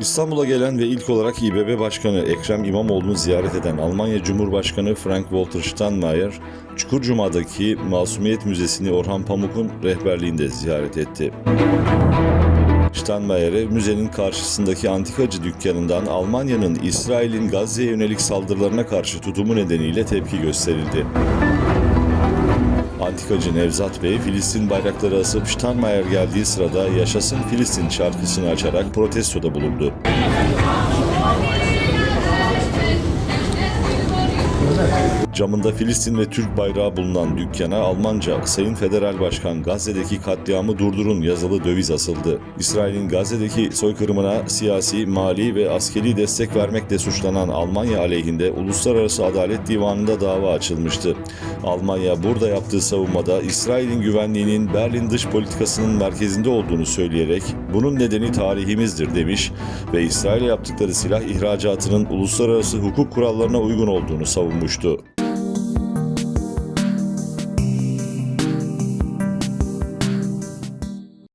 İstanbul'a gelen ve ilk olarak İBB Başkanı Ekrem İmamoğlu'nu ziyaret eden Almanya Cumhurbaşkanı Frank-Walter Steinmeier, Çukurcuma'daki Masumiyet Müzesi'ni Orhan Pamuk'un rehberliğinde ziyaret etti. Steinmeier'e müzenin karşısındaki antikacı dükkanından Almanya'nın İsrail'in Gazze'ye yönelik saldırılarına karşı tutumu nedeniyle tepki gösterildi. Antikacı Nevzat Bey, Filistin bayrakları asıp Steinmeier geldiği sırada Yaşasın Filistin şarkısını açarak protestoda bulundu. Camında Filistin ve Türk bayrağı bulunan dükkana Almanca Sayın Federal Başkan Gazze'deki katliamı durdurun yazılı döviz asıldı. İsrail'in Gazze'deki soykırımına siyasi, mali ve askeri destek vermekle suçlanan Almanya aleyhinde Uluslararası Adalet Divanı'nda dava açılmıştı. Almanya burada yaptığı savunmada İsrail'in güvenliğinin Berlin dış politikasının merkezinde olduğunu söyleyerek bunun nedeni tarihimizdir demiş ve İsrail'e yaptıkları silah ihracatının uluslararası hukuk kurallarına uygun olduğunu savunmuştu.